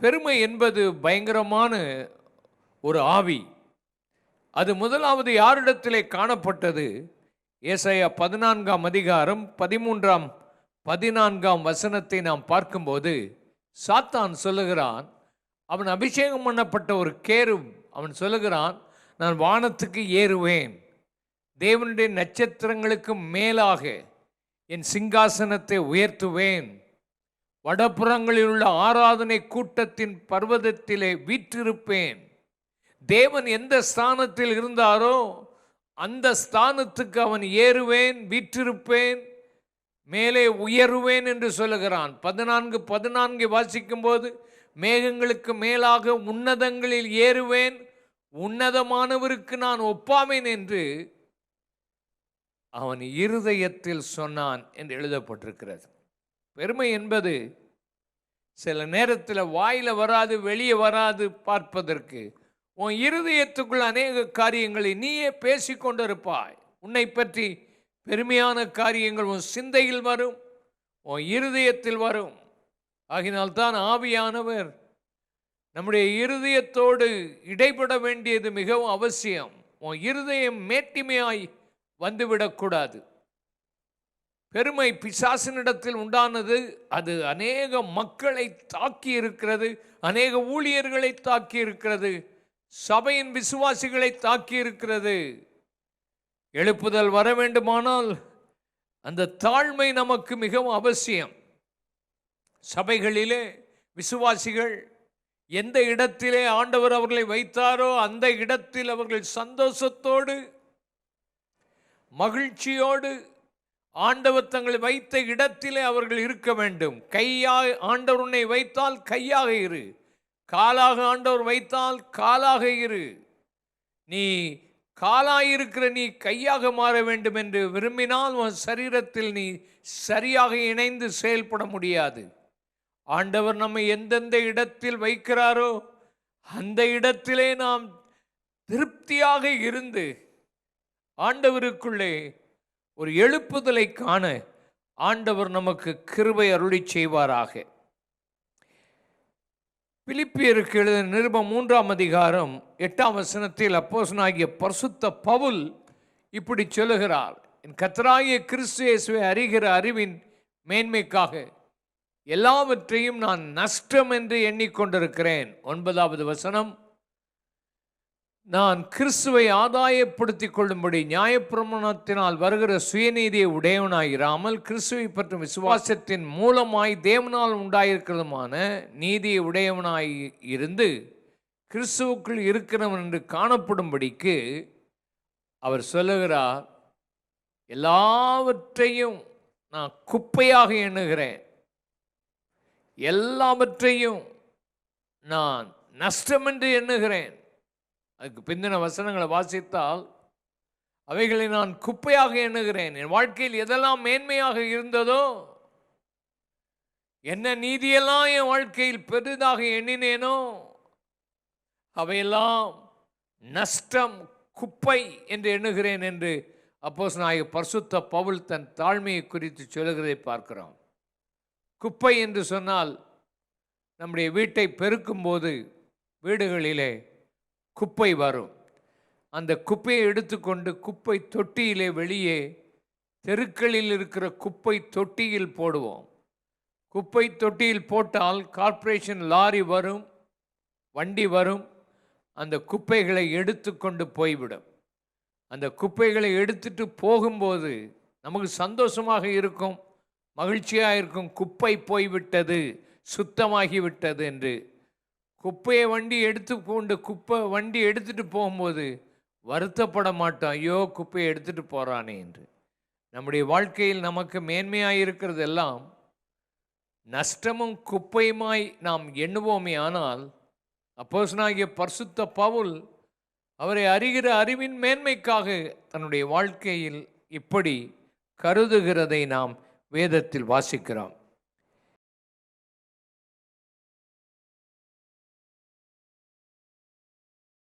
பெருமை என்பது பயங்கரமான ஒரு ஆவி. அது முதலாவது யாரிடத்திலே காணப்பட்டது? ஏசாயா பதினான்காம் அதிகாரம் பதிமூன்றாம் பதினான்காம் வசனத்தை நாம் பார்க்கும்போது சாத்தான் சொல்லுகிறான் அவன் அபிஷேகம் பண்ணப்பட்ட ஒரு கேரும் அவன் சொல்லுகிறான் நான் வானத்துக்கு ஏறுவேன். தேவனுடைய நட்சத்திரங்களுக்கு மேலாக என் சிங்காசனத்தை உயர்த்துவேன். வடபுறங்களில் உள்ள ஆராதனை கூட்டத்தின் பர்வதத்திலே வீற்றிருப்பேன். தேவன் எந்த ஸ்தானத்தில் இருந்தாரோ அந்த ஸ்தானத்துக்கு அவன் ஏறுவேன் வீற்றிருப்பேன் மேலே உயருவேன் என்று சொல்லுகிறான். பதினான்கு பதினான்கு வாசிக்கும் போது மேகங்களுக்கு மேலாக உன்னதங்களில் ஏறுவேன் உன்னதமானவருக்கு நான் ஒப்பாமேன் என்று அவன் இருதயத்தில் சொன்னான் என்று எழுதப்பட்டிருக்கிறது. பெருமை என்பது சில நேரத்தில் வாயில் வராது வெளியே வராது பார்ப்பதற்கு. உன் இருதயத்துக்குள் அநேக காரியங்களை நீயே பேசிக்கொண்டிருப்பாய் உன்னை பற்றி பெருமையான காரியங்கள் உன் சிந்தையில் வரும் உன் இருதயத்தில் வரும். ஆகினால்தான் ஆவியானவர் நம்முடைய இருதயத்தோடு இடைப்பட வேண்டியது மிகவும் அவசியம். உன் இருதயம் மேட்டிமையாய் வந்துவிடக்கூடாது. பெருமை பிசாசினிடத்தில் உண்டானது அது அநேக மக்களை தாக்கி இருக்கிறது அநேக ஊழியர்களை தாக்கி இருக்கிறது சபையின் விசுவாசிகளை தாக்கி இருக்கிறது எழுப்புதல் வர வேண்டுமானால் அந்த தாழ்மை நமக்கு மிகவும் அவசியம். சபைகளிலே விசுவாசிகள் எந்த இடத்திலே ஆண்டவர் அவர்களை வைத்தாரோ அந்த இடத்தில் அவர்கள் சந்தோஷத்தோடு மகிழ்ச்சியோடு ஆண்டவர் தங்களை வைத்த இடத்திலே அவர்கள் இருக்க வேண்டும். கையாக ஆண்டவர் உன்னை வைத்தால் கையாக இரு. காலாக ஆண்டவர் வைத்தால் காலாக இரு. நீ காலாயிருக்கிற நீ கையாக மாற வேண்டும் என்று விரும்பினால் உன் சரீரத்தில் நீ சரியாக இணைந்து செயல்பட முடியாது. ஆண்டவர் நம்மை எந்தெந்த இடத்தில் வைக்கிறாரோ அந்த இடத்திலே நாம் திருப்தியாக இருந்து ஆண்டவருக்குள்ளே ஒரு எழுப்புதலை காண ஆண்டவர் நமக்கு கிருபை அருளி செய்வாராக. பிலிப்பியருக்கு எழுத நிருபம் மூன்றாம் அதிகாரம் எட்டாம் வசனத்தில் அப்போசனாகிய பரிசுத்த பவுல் இப்படி சொல்லுகிறார் என் கத்தராகிய கிறிஸ்து அறிகிற அறிவின் மேன்மைக்காக எல்லாவற்றையும் நான் நஷ்டம் என்று எண்ணிக்கொண்டிருக்கிறேன். ஒன்பதாவது வசனம் நான் கிறிஸ்துவை ஆதாயப்படுத்திக் கொள்ளும்படி நியாயப்பிரமாணத்தினால் வருகிற சுயநீதியை உடையவனாயிராமல் கிறிஸ்துவை பற்றும் விசுவாசத்தின் மூலமாய் தேவனால் உண்டாயிருக்கிறதுமான நீதியை உடையவனாய் இருந்து கிறிஸ்துவுக்குள் இருக்கிறவன் என்று காணப்படும்படிக்கு அவர் சொல்லுகிறார் எல்லாவற்றையும் நான் குப்பையாக எண்ணுகிறேன். எல்லாவற்றையும் நான் நஷ்டம் என்று எண்ணுகிறேன். அதுக்கு பிந்தின வசனங்களை வாசித்தால் அவைகளை நான் குப்பையாக எண்ணுகிறேன். என் வாழ்க்கையில் எதெல்லாம் மேன்மையாக இருந்ததோ என்ன நீதியெல்லாம் என் வாழ்க்கையில் பெரிதாக எண்ணினேனோ அவையெல்லாம் நஷ்டம் குப்பை என்று எண்ணுகிறேன் என்று அப்போஸ் நாயக பரிசுத்த பவுல் தன் தாழ்மையை குறித்து சொல்லுகிறதை பார்க்கிறோம். குப்பை என்று சொன்னால் நம்முடைய வீட்டை பெருக்கும்போது வீடுகளிலே குப்பை வரும். அந்த குப்பையை எடுத்துக்கொண்டு குப்பை தொட்டியிலே வெளியே தெருக்களில் இருக்கிற குப்பை தொட்டியில் போடுவோம். குப்பை தொட்டியில் போட்டால் கார்ப்பரேஷன் லாரி வரும் வண்டி வரும் அந்த குப்பைகளை எடுத்துக்கொண்டு போய்விடும். அந்த குப்பைகளை எடுத்துட்டு போகும்போது நமக்கு சந்தோஷமாக இருக்கும் மகிழ்ச்சியாக இருக்கும் குப்பை போய்விட்டது சுத்தமாகிவிட்டது என்று குப்பையை வண்டி எடுத்துக்கொண்டு குப்பை வண்டி எடுத்துட்டு போகும்போது வருத்தப்பட மாட்டோம். ஐயோ குப்பையை எடுத்துட்டு போகிறானே என்று. நம்முடைய வாழ்க்கையில் நமக்கு மேன்மையாக இருக்கிறதெல்லாம் நஷ்டமும் குப்பையுமாய் நாம் எண்ணுவோமே ஆனால் அப்போசனாகிய பர்சுத்த பவுல் அவரை அறிகிற அறிவின் மேன்மைக்காக தன்னுடைய வாழ்க்கையில் இப்படி கருதுகிறதை நாம் வேதத்தில் வாசிக்கிறோம்.